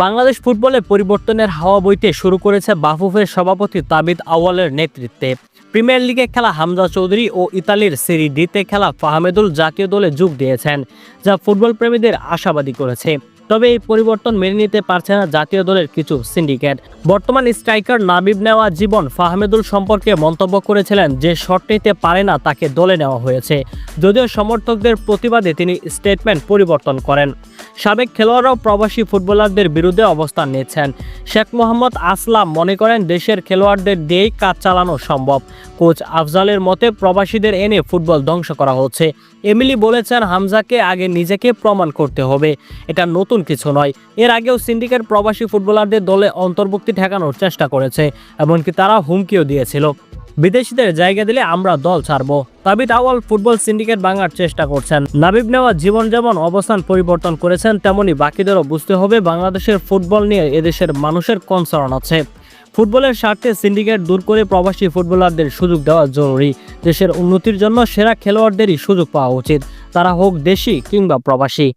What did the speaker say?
বাংলাদেশ ফুটবলে পরিবর্তনের হাওয়া বইতে শুরু করেছে বাফুফের সভাপতি তাবিদ আওয়ালের নেতৃত্বে। প্রিমিয়ার লিগে খেলা হামজা চৌধুরী ও ইতালির সিরি ডিতে খেলা ফাহমেদুল জাতীয় দলে যোগ দিয়েছেন, যা ফুটবল প্রেমীদের আশাবাদী করেছে। তবে এই পরিবর্তন মেনে নিতে পারছে না জাতীয় দলের কিছু সিন্ডিকেট। বর্তমান স্ট্রাইকার নাবিব নেওয়া জীবন ফাহমেদুল সম্পর্কে মন্তব্য করেছিলেন যে শট নিতে পারে না, তাকে দলে নেওয়া হয়েছে। যদিও সমর্থকদের প্রতিবাদে তিনি স্টেটমেন্ট পরিবর্তন করেন। সাবেক খেলোয়াড়রাও প্রবাসী ফুটবলারদের বিরুদ্ধে অবস্থান নিচ্ছেন। শেখ মোহাম্মদ আসলাম মনে করেন, দেশের খেলোয়াড়দের দিয়েই কাজ চালানো সম্ভব। কোচ আফজালের মতে, প্রবাসীদের এনে ফুটবল ধ্বংস করা হচ্ছে। এমিলি বলেছেন, হামজাকে আগে নিজেকে প্রমাণ করতে হবে। এটা নতুন কিছু নয়। এর আগেও সিন্ডিকেট প্রবাসী ফুটবলারদের দলে অন্তর্ভুক্তি ঠেকানোর চেষ্টা করেছে, এমনকি তারা হুমকিও দিয়েছিল। বিদেশিদের জায়গা দিলে আমরা দল ছাড়বো তাবিদ আওয়াল ফুটবল সিন্ডিকেট ভাঙার চেষ্টা করছেন। নাবিব নেওয়া জীবন যেমন অবস্থান পরিবর্তন করেছেন, তেমনি বাকিদেরও বুঝতে হবে বাংলাদেশের ফুটবল নিয়ে এদেশের মানুষের কনসার্ন আছে। ফুটবলের স্বার্থে সিন্ডিকেট দূর করে প্রবাসী ফুটবলারদের সুযোগ দেওয়া জরুরি। দেশের উন্নতির জন্য সেরা খেলোয়াড়দেরই সুযোগ পাওয়া উচিত, তারা হোক দেশি কিংবা প্রবাসী।